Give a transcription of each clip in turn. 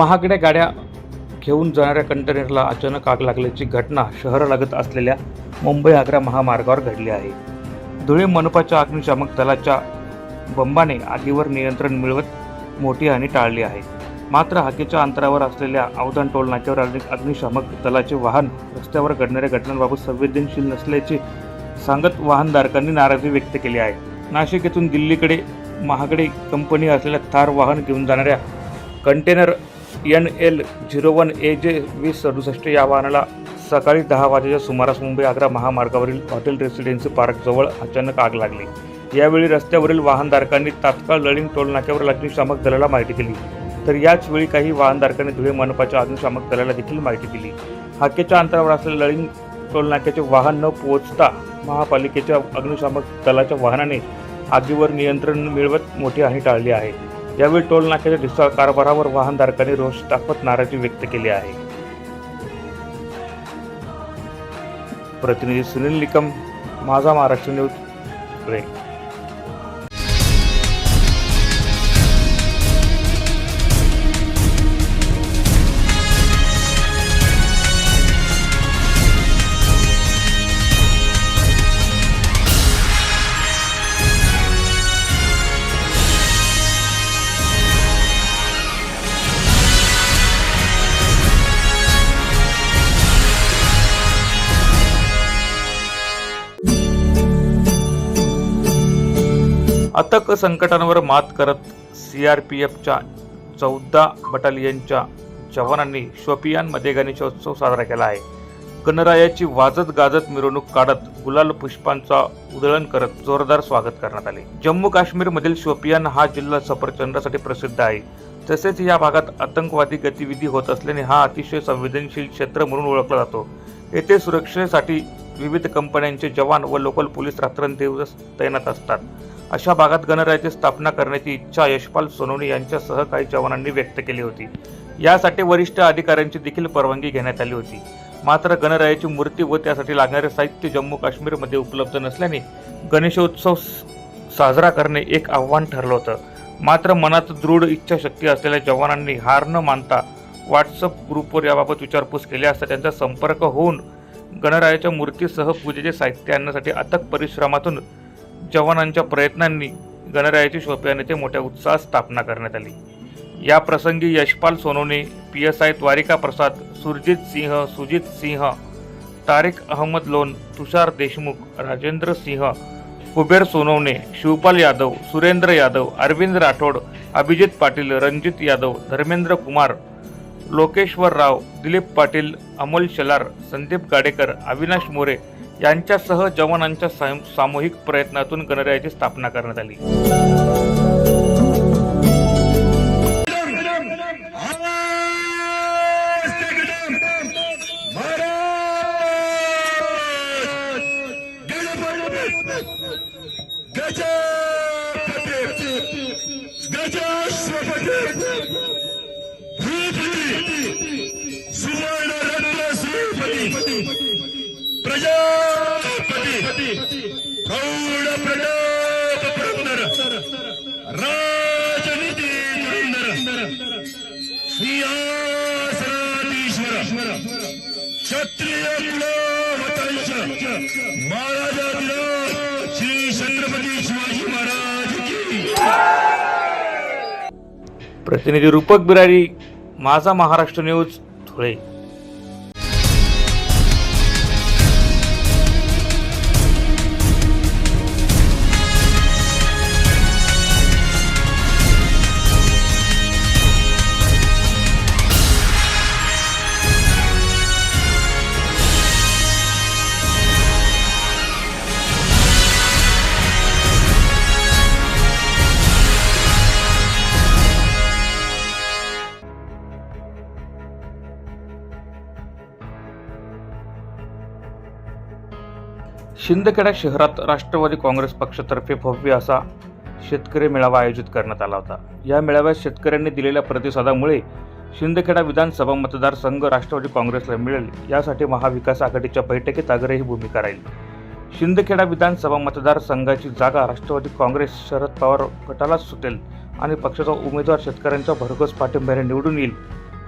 महागड्या गाड्या घेऊन जाणाऱ्या कंटेनरला अचानक आग लागल्याची घटना शहरालगत असलेल्या मुंबई आग्रा महामार्गावर घडली आहे. धुळे मनपाच्या अग्निशामक दलाच्या बंबाने आगीवर नियंत्रण मिळवत मोठी हानी टाळली आहे. मात्र हाकेच्या अंतरावर असलेल्या अवधान टोल नाक्यावर अग्निशामक दलाचे वाहन रस्त्यावर घडणाऱ्या घटनांबाबत संवेदनशील नसल्याचे सांगत वाहनधारकांनी नाराजी व्यक्त केली आहे. नाशिक येथून दिल्लीकडे महागडे कंपनी असलेल्या थार वाहन घेऊन जाणाऱ्या container N L zero one A J वीस सदुसष्ट या वाहनाला सकाळी दहा वाजेच्या सुमारास मुंबई आग्रा महामार्गावरील हॉटेल रेसिडेन्सी पार्कजवळ अचानक आग लागली. यावेळी रस्त्यावरील वाहनधारकांनी तात्काळ लळिंग टोलनाक्यावर अग्निशामक दलाला माहिती दिली. तर याच वेळी काही वाहनधारकांनी धुळे मनपाच्या अग्निशामक दलाला देखील माहिती दिली. हाकेच्या अंतरावर असलेल्या लळिंग टोलनाक्याचे वाहन न पोहोचता महापालिकेच्या अग्निशामक दलाच्या वाहनाने आगीवर नियंत्रण मिळवत मोठी हानी टाळली आहे. यावेळी टोल नाक्याच्या ढिसाळ कारभारावर वाहनधारकांनी रोष दाखवत नाराजी व्यक्त केली आहे. प्रतिनिधी सुनील निकम माझा महाराष्ट्र न्यूज अथक संकटांवर मात करत सी आर पी एफच्या चौदा बटालियनच्या जवानांनी शोपियानमध्ये गणेशोत्सव साजरा केला आहे. गणरायाची वाजत गाजत मिरवणूक काढत गुलाल पुष्पांचा उधळण करत जोरदार स्वागत करण्यात आले. जम्मू काश्मीरमधील शोपियान हा जिल्हा सफरचंदासाठी प्रसिद्ध आहे. तसेच या भागात आतंकवादी गतिविधी होत असल्याने हा अतिशय संवेदनशील क्षेत्र म्हणून ओळखला जातो. येथे सुरक्षेसाठी विविध कंपन्यांचे जवान व लोकल पोलीस रात्रंदिवस तैनात असतात. अशा भागात गणरायाची स्थापना करण्याची इच्छा यशपाल सोनवणे यांच्यासह काही जवानांनी व्यक्त केली होती. यासाठी वरिष्ठ अधिकाऱ्यांची देखील परवानगी घेण्यात आली होती. मात्र गणरायाची मूर्ती व त्यासाठी लागणारे साहित्य जम्मू काश्मीरमध्ये उपलब्ध नसल्याने गणेशोत्सव स- साजरा करणे एक आव्हान ठरलं होतं. मात्र मनात दृढ इच्छाशक्ती असलेल्या जवानांनी हार न मानता व्हॉट्सअप ग्रुपवर याबाबत विचारपूस केली असता त्यांचा संपर्क होऊन गणरायाच्या मूर्तीसह पूजेचे साहित्य आणण्यासाठी अथक परिश्रमातून जवानांच्या प्रयत्नांनी गणरायाची शोपियान मोठ्या उत्साहात स्थापना करण्यात आली. या प्रसंगी Yashpal Sonawane P S I Dwarika Prasad Surjit Singh Sujit Singh Tariq Ahmad Lone Tushar Deshmukh Rajendra Singh Kuber Sonawane Shivpal Yadav Surendra Yadav Arvind Rathod Abhijit Patil Ranjit Yadav Dharmendra Kumar Lokeshwar Rao Dilip Patil Amol Shelar Sandeep Gadekar Avinash More यांच्यासह जवानांच्या सामूहिक प्रयत्नातून गणरायाची स्थापना करण्यात आली प्रजापती. प्रताप पुरंदर. राजनीती सिंहासनाधीश्वर. क्षत्रिय महाराजाधिराज श्री छत्रपती शिवाजी महाराज की. प्रतिनिधी रूपक बिरारी माझा महाराष्ट्र न्यूज धुळे. शिंदखेडा शहरात राष्ट्रवादी काँग्रेस पक्षातर्फे भव्य असा शेतकरी मेळावा आयोजित करण्यात आला होता. या मेळाव्यात शेतकऱ्यांनी दिलेल्या प्रतिसादामुळे शिंदखेडा विधानसभा मतदारसंघ राष्ट्रवादी काँग्रेसला मिळेल. यासाठी महाविकास आघाडीच्या बैठकीत आग्रही भूमिका राहील. शिंदखेडा विधानसभा मतदारसंघाची जागा राष्ट्रवादी काँग्रेस शरद पवार गटालाच सुटेल आणि पक्षाचा उमेदवार शेतकऱ्यांच्या भरघोस पाठिंब्याने निवडून येईल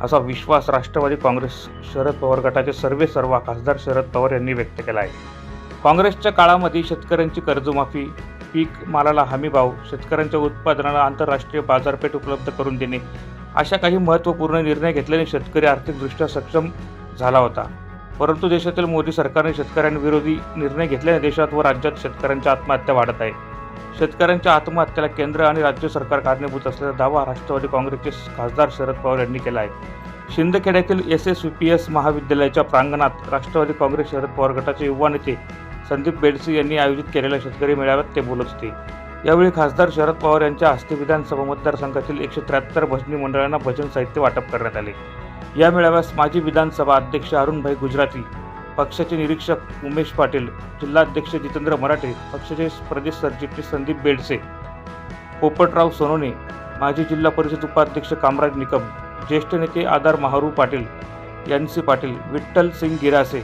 असा विश्वास राष्ट्रवादी काँग्रेस शरद पवार गटाचे सर्वे सर्वा खासदार शरद पवार यांनी व्यक्त केला आहे. काँग्रेसच्या काळामध्ये शेतकऱ्यांची कर्जमाफी पीक मालाला हमीभाव शेतकऱ्यांच्या उत्पादनाला आंतरराष्ट्रीय बाजारपेठ उपलब्ध करून देणे अशा काही महत्त्वपूर्ण निर्णय घेतल्याने शेतकरी आर्थिकदृष्ट्या सक्षम झाला होता. परंतु देशातील मोदी सरकारने शेतकऱ्यांविरोधी निर्णय घेतल्याने देशात व राज्यात शेतकऱ्यांच्या आत्महत्या वाढत आहे. शेतकऱ्यांच्या आत्महत्याला केंद्र आणि राज्य सरकार कारणीभूत असल्याचा दावा राष्ट्रवादी काँग्रेसचे खासदार शरद पवार यांनी केला आहे. शिंदखेड्यातील S S U P S महाविद्यालयाच्या प्रांगणात राष्ट्रवादी काँग्रेस शरद पवार गटाचे युवा नेते संदीप बेडसे यांनी आयोजित केलेल्या शेतकरी मेळाव्यात ते बोलत होते. यावेळी खासदार शरद पवार यांच्या हस्ते विधानसभा मतदारसंघातील एकशे त्र्याहत्तर भजनी मंडळांना भजन साहित्य वाटप करण्यात आले. या मेळाव्यास माजी विधानसभा अध्यक्ष अरुणभाई गुजराती पक्षाचे निरीक्षक उमेश पाटील जिल्हाध्यक्ष जितेंद्र मराठे पक्षाचे प्रदेश सरचिटणीस संदीप बेडसे पोपटराव सोनोने माजी जिल्हा परिषद उपाध्यक्ष कामराज निकम ज्येष्ठ नेते आदार महारू पाटील यांसी पाटील विठ्ठल सिंग गिरासे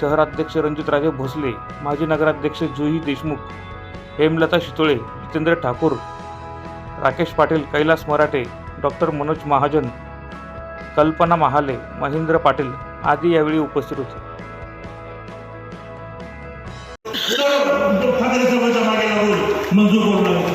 शहराध्यक्ष रणजितराजे भोसले माजी नगराध्यक्ष जुही देशमुख हेमलता शितोळे जितेंद्र ठाकूर राकेश पाटील कैलास मराठे डॉक्टर मनोज महाजन कल्पना महाले महेंद्र पाटील आदी यावेळी उपस्थित होते. मंजूर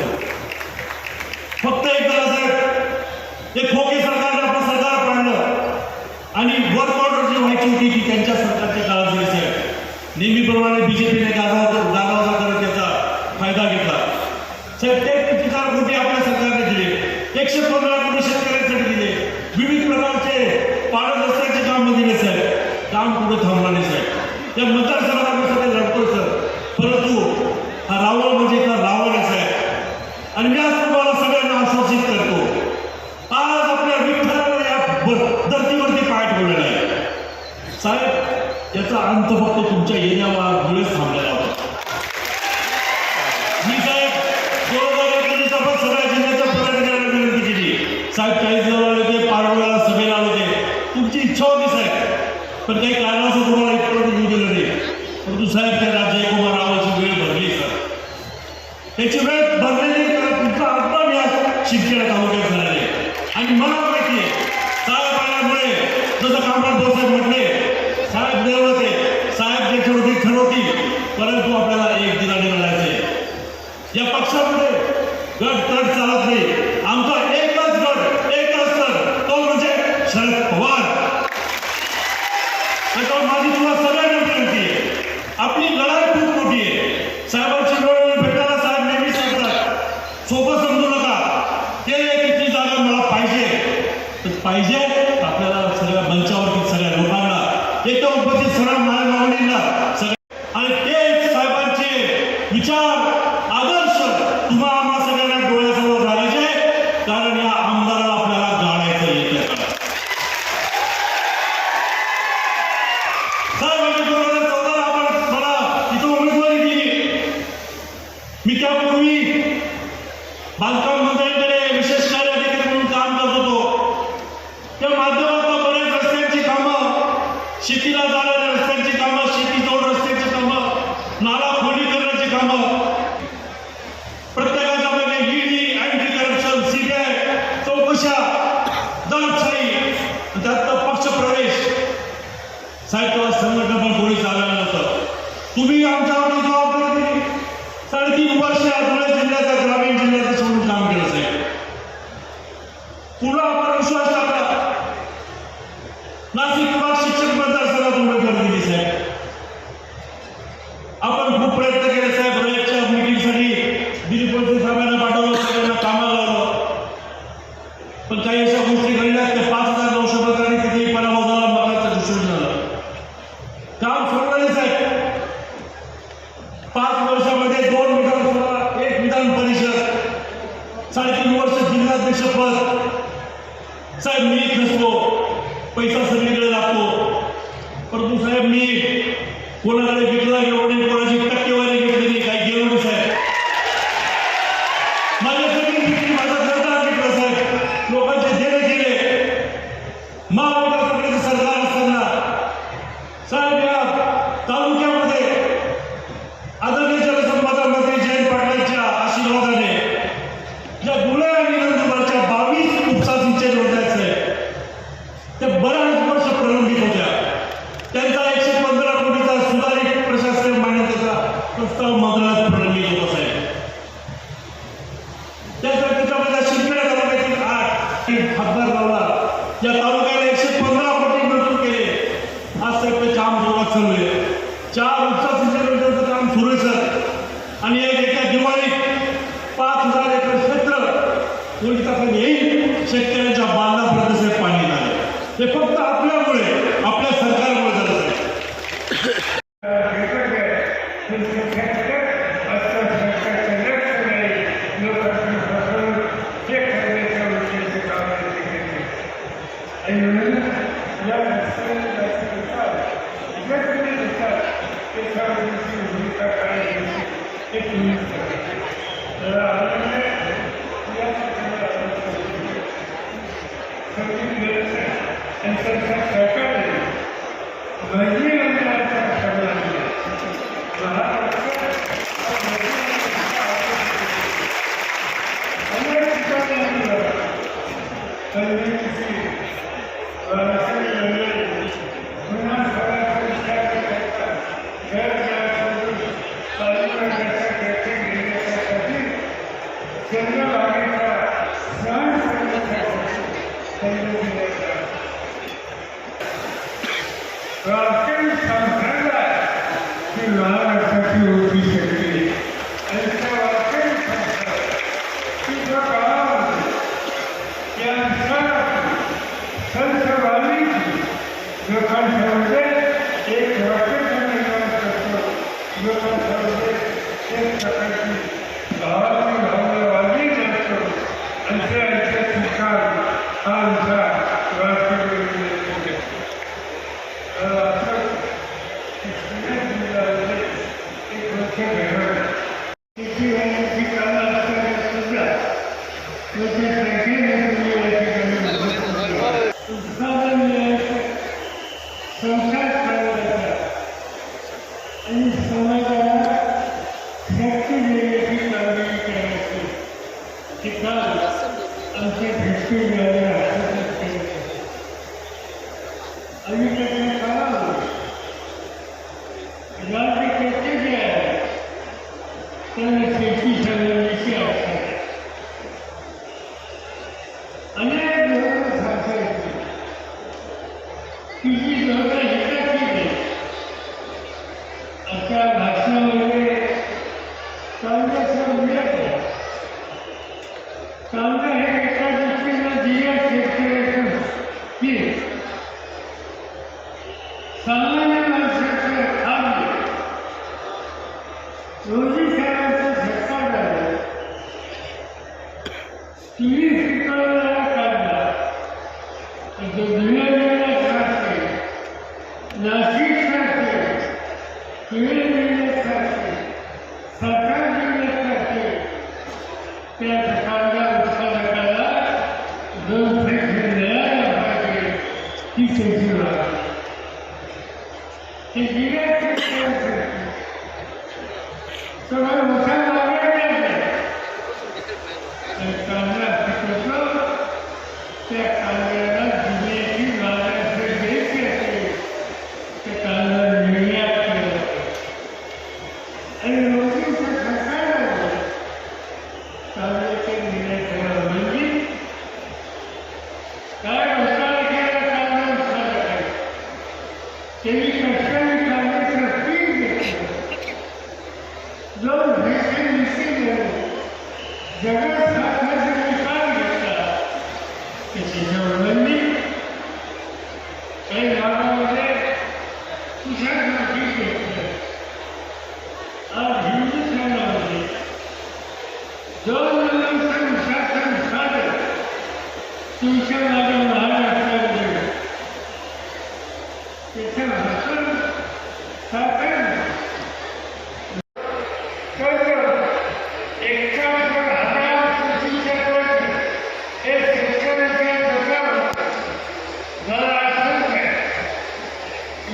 शिक्षण तालुक्यात झालेले आणि मला राष्ट्रीय संघाला ही महाराष्ट्राची होती शकते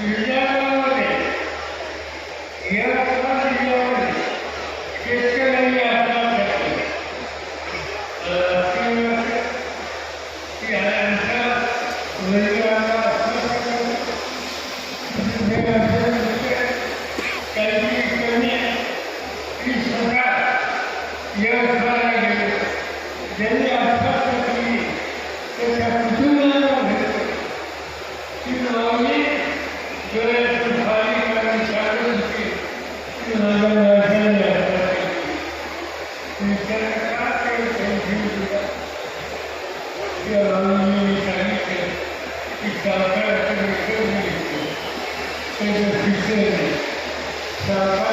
Yeah. सरकार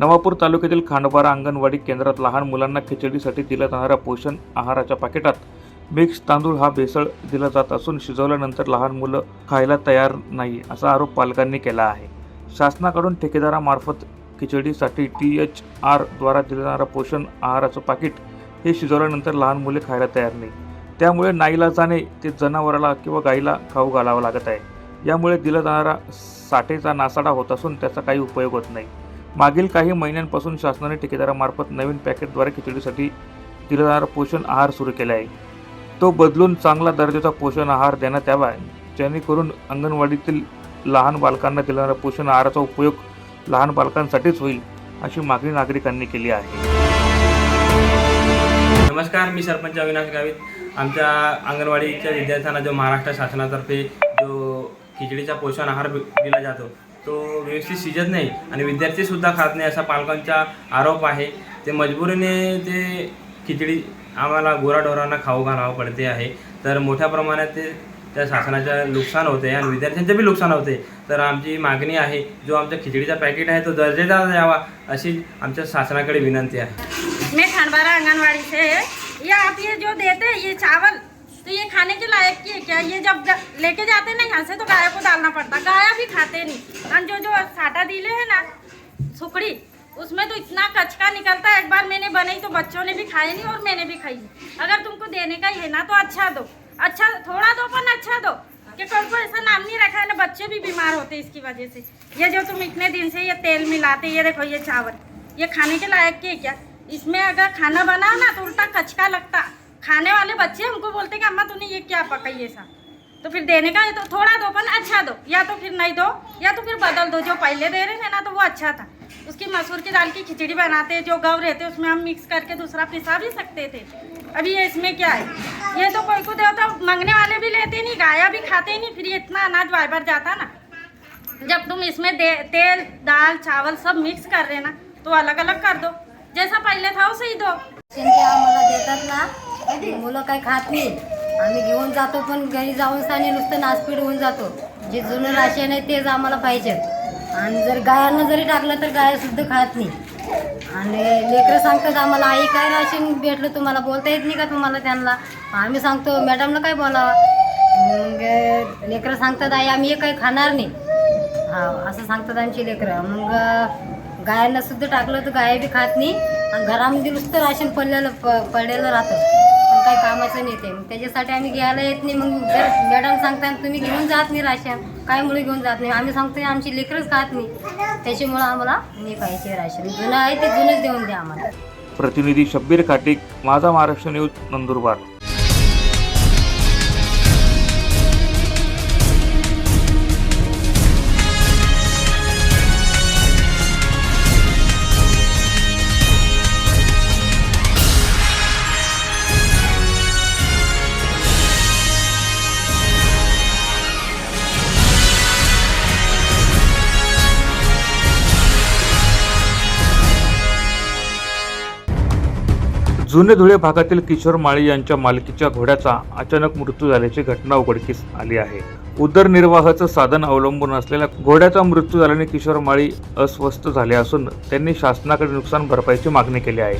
नवापूर तालुक्यातील खांडवारा अंगणवाडी केंद्रात लहान मुलांना खिचडीसाठी दिला जाणाऱ्या पोषण आहाराच्या पाकिटात. मिक्स तांदूळ हा भेसळ दिला जात असून शिजवल्यानंतर लहान मुलं खायला तयार नाही असा आरोप पालकांनी केला आहे. शासनाकडून ठेकेदारामार्फत खिचडीसाठी टी एच आर द्वारा दिलं जाणारं पोषण आहाराचं पाकिट हे शिजवल्यानंतर लहान मुले खायला तयार नाही. त्यामुळे नाईलाजाने ते जनावराला किंवा गाईला खाऊ घालावं लागत आहे. यामुळे दिला जाणारा साठेचा नासाडा होत असून त्याचा काही उपयोग होत नाही. मागील काही महिन्यांपासून शासनाने ठेकेदारामार्फत नवीन पॅकेटद्वारे खिचडीसाठी दिला जाणारा पोषण आहार सुरू केला आहे. तो बदलून चांगला दर्जाचा पोषण आहार देण्यात यावा जेणेकरून अंगणवाडीतील लहान बालकांना दिला जाणारा पोषण आहाराचा उपयोग लहान बालकांसाठीच होईल अशी मागणी नागरिकांनी केली आहे. नमस्कार मी सरपंच अविनाश गावित. आमच्या अंगणवाडीच्या विद्यार्थ्यांना जो महाराष्ट्र शासनातर्फे जो खिचडीचा पोषण आहार दिला जातो तो व्यवस्थित शिजत नाही आणि विद्यार्थीसुद्धा खात नाही असा पालकांचा आरोप आहे. ते मजबुरीने ते खिचडी आम्हाला गुराढोरांना खाऊ घालावं पडते आहे. तर मोठ्या प्रमाणात ते त्या शासनाचं नुकसान होते आणि विद्यार्थ्यांचं बी नुकसान होते. तर आमची मागणी आहे जो आमचा खिचडीचा पॅकेट आहे तो दर्जेदार द्यावा अशी आमच्या शासनाकडे विनंती आहे. मी खंडवारा आंगनवाड़ी से ये आप ये जो देते ये चावल तो ये खाने के लायक की है क्या? ये जब लेके जाते ना यहाँ से तो गाय को डालना पड़ता। गाय भी खाते नहीं। और जो जो साटा दिले है ना, सुखड़ी, उसमें तो इतना कचका निकलता है। एक बार मैंने बनाई तो बच्चों ने भी खाई नहीं और मैंने भी खाई अगर तुमको देने का ही है ना तो अच्छा दो। अच्छा थोड़ा दो पर अच्छा दो। कि कोई ऐसा नाम नहीं रखा है ना, बच्चे भी बीमार होते इसकी वजह से। ये जो तुम इतने दिन से ये तेल मिलाते ये देखो, ये चावल। ये खाने के लायक के क्या? इसमें अगर खाना बनाओ ना तो उल्टा कचका लगता। खाने वाले बच्चे हमको बोलते कि अम्मा, तूने ये क्या पकाई ये सब तो फिर देने का है तो थोड़ा दो, पर अच्छा दो। या तो फिर नहीं दो, या तो फिर बदल दो। जो पहले दे रहे थे ना तो वो अच्छा था। उसकी मसूर की दाल की खिचड़ी बनाते, जो गव रहते, उसमें हम मिक्स करके दूसरा पिसा भी सकते थे। अभी ये इसमें क्या है? ये तो कोई को दो तो मांगने वाले भी लेते नहीं, गाया भी खाते नहीं, फिर इतना अनाज वाइबर जाता ना। जब तुम इसमें तेल, दाल, चावल सब मिक्स कर रहे ना तो अलग अलग कर दो। जैसा पहले था वैसे ही दो। देतात ना मुलं काही खात नाही. आम्ही घेऊन जातो पण घरी जाऊन साने नुसतं नासपीड होऊन जातो. जे जुनं राशन आहे तेच आम्हाला पाहिजे. आणि जर गायांना जरी टाकलं तर गायासुद्धा खात नाही. आणि लेकरं सांगतात आम्हाला आई काय राशन भेटलं तुम्हाला? बोलता येत नाही का तुम्हाला त्यांना? आम्ही सांगतो मॅडमला काय बोलावं? मग लेकरं सांगतात आई आम्ही हे काही खाणार नाही. हा असं सांगतात आमची लेकरं. मग गायांना सुद्धा टाकलं तर गाय बी खात नाही. आणि घरामध्ये नुसतं राशन पडलेलं प पडलेलं राहतं. पण काही कामाचं नाही ते. मग त्याच्यासाठी आम्ही घ्यायला येत नाही. मग जर मॅडम सांगता तुम्ही घेऊन जात नाही राशन. काय मुळे घेऊन जात नाही? आम्ही सांगतो आमची लेकरच खात नाही. त्याच्यामुळं आम्हाला नाही पाहिजे राशन. जुनं आहे ते जुनंच देऊन द्या आम्हाला. प्रतिनिधी शब्बीर खाटिक माझा महाराष्ट्र न्यूज नंदुरबार. जुने धुळे भागातील किशोर माळी यांच्या मालकीच्या घोड्याचा अचानक मृत्यू झाल्याची घटना उघडकीस आली आहे. उदरनिर्वाहाचं साधन अवलंबून असलेल्या घोड्याचा मृत्यू झाल्याने किशोर माळी अस्वस्थ झाले असून त्यांनी शासनाकडे नुकसान भरपाईची मागणी केली आहे.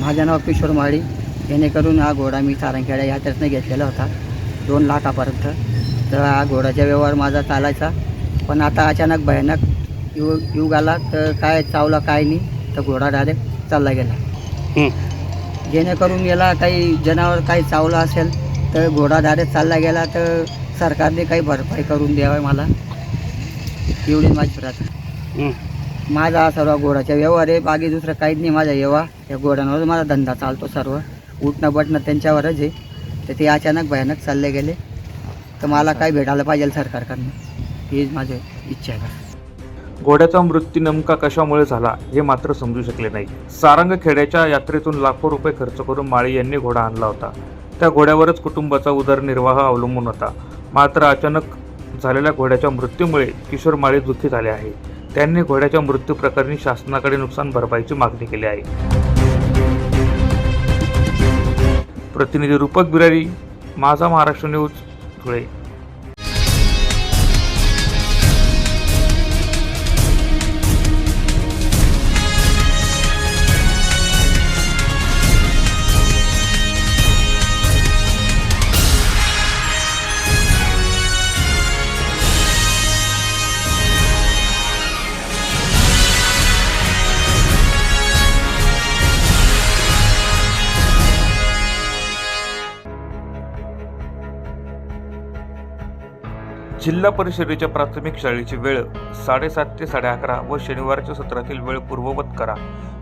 माझं नाव किशोर माळी. जेणेकरून हा घोडा मी सारंगखेडा या त्यातनं घेतलेला होता. दोन लाखापर्यंत. तर हा घोड्याचा व्यवहार माझा चालायचा. पण आता अचानक भयानक युग युग आला. तर काय चावला काय नाही. तर घोडा डायरेक्ट चालला गेला. जेणेकरून याला काही जनावर काही चावलं असेल तर घोडा डायरेक्ट चालला गेला तर सरकारने काही भरपाई करून द्यावी मला. एवढी माझी प्रार्थना. माझा सर्व घोडाचा व्यवहार आहे. बाकी दुसरं काहीच नाही. माझा व्यवहार या घोड्यांवर माझा धंदा चालतो सर्व. उठणं बटणं त्यांच्यावरच आहे. तर ते अचानक भयानक चालले गेले. तर मला काय भेटायला पाहिजे सरकारकडनं? हीच माझी इच्छा आहे. घोड्याचा मृत्यू नेमका कशामुळे झाला हे मात्र समजू शकले नाही. सारंगखेड्याच्या यात्रेतून लाखो रुपये खर्च करून माळी यांनी घोडा आणला होता. त्या घोड्यावरच कुटुंबाचा उदरनिर्वाह अवलंबून होता. मात्र अचानक झालेल्या घोड्याच्या मृत्यूमुळे किशोर माळी दुःखी झाले आहे. त्यांनी घोड्याच्या मृत्यू प्रकरणी शासनाकडे नुकसान भरपाईची मागणी केली आहे. प्रतिनिधी रूपक बिरारी माझा महाराष्ट्र न्यूज धुळे. जिल्हा परिषदेच्या प्राथमिक शाळेची वेळ साडेसात ते साडे अकरा व शनिवारच्या सत्रातील वेळ पूर्ववत करा.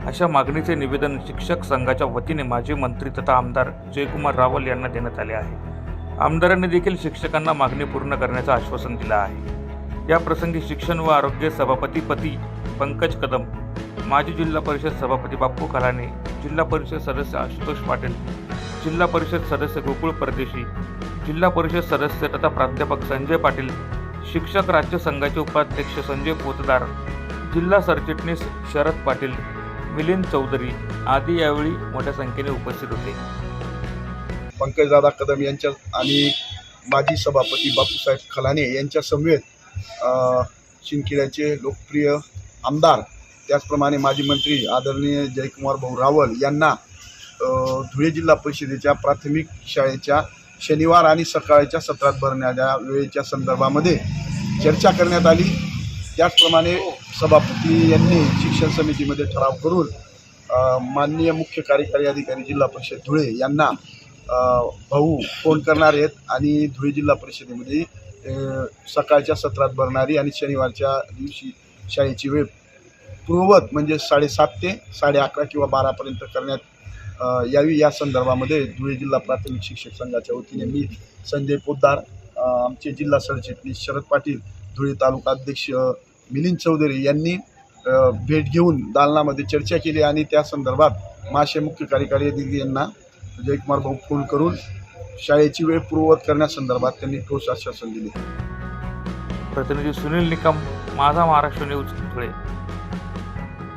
अशा मागणीचे निवेदन शिक्षक संघाच्या वतीने माजी मंत्री तथा आमदार जयकुमार रावल यांना देण्यात आले आहे. आमदारांनी देखील शिक्षकांना मागणी पूर्ण करण्याचं आश्वासन दिलं आहे. या प्रसंगी शिक्षण व आरोग्य सभापतीपती पंकज कदम माजी जिल्हा परिषद सभापती बाप्पू कलाने जिल्हा परिषद सदस्य आशुतोष पाटील जिल्हा परिषद सदस्य गोकुळ परदेशी जिल्हा परिषद सदस्य तथा प्राध्यापक संजय पाटील शिक्षक राज्य संघाचे उपाध्यक्ष संजय पोतदार जिल्हा सरचिटणीस शरद पाटील मिलिंद चौधरी आदी यावेळी मोठ्या संख्येने उपस्थित होते. पंकजदादा कदम यांच्या आणि माजी सभापती बापूसाहेब खलाने यांच्या समवेत शिंदखेड्याचे लोकप्रिय आमदार त्याचप्रमाणे माजी मंत्री आदरणीय जयकुमार भाऊ रावल यांना धुळे जिल्हा परिषदेच्या प्राथमिक शाळेच्या शनिवार आणि सकाळच्या सत्रात भरण्याच्या वेळेच्या संदर्भामध्ये चर्चा करण्यात आली. त्याचप्रमाणे सभापती यांनी शिक्षण समितीमध्ये ठराव करून माननीय मुख्य कार्यकारी अधिकारी जिल्हा परिषद धुळे यांना भाऊ फोन करणार आहेत आणि धुळे जिल्हा परिषदेमध्ये सकाळच्या सत्रात भरणारी आणि शनिवारच्या दिवशी शाळेची वेळ पूर्ववत म्हणजे साडेसात ते साडे अकरा किंवा बारापर्यंत करण्यात यावी या संदर्भामध्ये धुळे जिल्हा प्राथमिक शिक्षक संघाच्या वतीने मी संजय पोद्दार आमचे जिल्हा सरचिटणीस शरद पाटील धुळे तालुका अध्यक्ष मिलिंद चौधरी यांनी भेट घेऊन दालनामध्ये चर्चा केली आणि त्या संदर्भात माशे मुख्य कार्यकारी अधिकारी यांना जयकुमार भाऊ फोन करून शाळेची वेळ पूर्ववत करण्यासंदर्भात त्यांनी ठोस आश्वासन दिले. प्रतिनिधी सुनील निकम माझा महाराष्ट्र न्यूज धुळे.